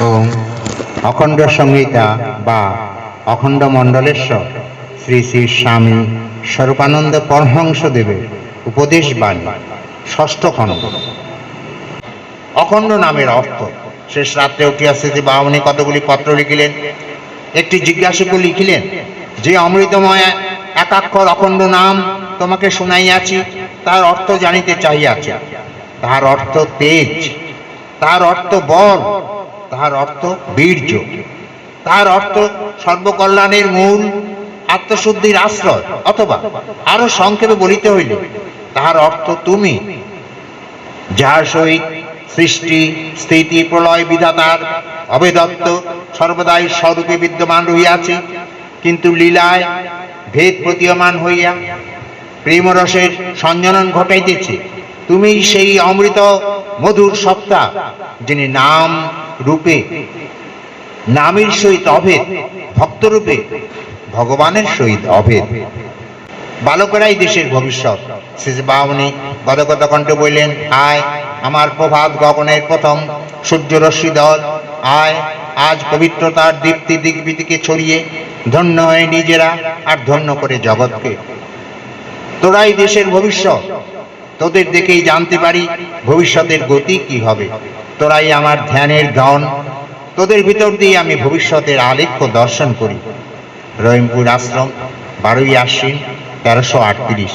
ও অখণ্ড সংহিতা বা অখণ্ড মণ্ডলেশ্বর শ্রী শ্রী স্বামী স্বরূপানন্দ পরহংস দেবের উপদেশ বাণী, ষষ্ঠ খণ্ড। অখণ্ড নামের অর্থ, শেষ রাত্রে উঠিয়া স্থিতি বামনী কতগুলি পত্র লিখিলেন? একটি জিজ্ঞাসুকে লিখিলেন, যে অমৃতময় একাক্ষর অখণ্ড নাম তোমাকে শুনাইয়াছি, তার অর্থ জানিতে চাহিয়াছি। তাহার অর্থ তেজ, তার অর্থ বল তাহার অর্থ বীর্য। তার অর্থ সর্বকল্যাণের মূল আত্মশুদ্ধির আশ্রয়, অথবা আরও সংক্ষেপে বলিতে হইলে, তাহার অর্থ তুমি, যাহার সহিত সৃষ্টি, স্থিতি, প্রলয়, বিধাতার অবেদত্ত সর্বদাই স্বরূপে বিদ্যমান রহিয়াছে, কিন্তু লীলায় ভেদ প্রতীয়মান হইয়া প্রেমরসের সঞ্জনন ঘটাইতেছে। তুমি সেই অমৃত মধুর সত্তা, যিনি নাম রূপে, নামের সহিত অভেদ ভক্তরূপে ভগবানের সহিত অভেদ। বালকেরাই দেশের ভবিষ্যৎ। শেষ বামনি গদগদ কণ্ঠে বললেন, আয় আমার প্রভাত গগনের প্রথম সূর্যরশ্মি দল। আয়, আজ পবিত্রতার দীপ্তি দিগবিদিকে ছড়িয়ে ধন্য হয়ে নিজেরা আর ধন্য করে জগৎকে। তোরাই দেশের ভবিষ্যৎ। তোদের দেখেই জানতে পারি ভবিষ্যতের গতি কি হবে। তোরাই আমার ধ্যানের ধন তোদের ভিতর দিয়ে আমি ভবিষ্যতের আলেখ্য দর্শন করি। রহিমপুর আশ্রম, বারোই আশ্বিন, তেরোশো আটত্রিশ।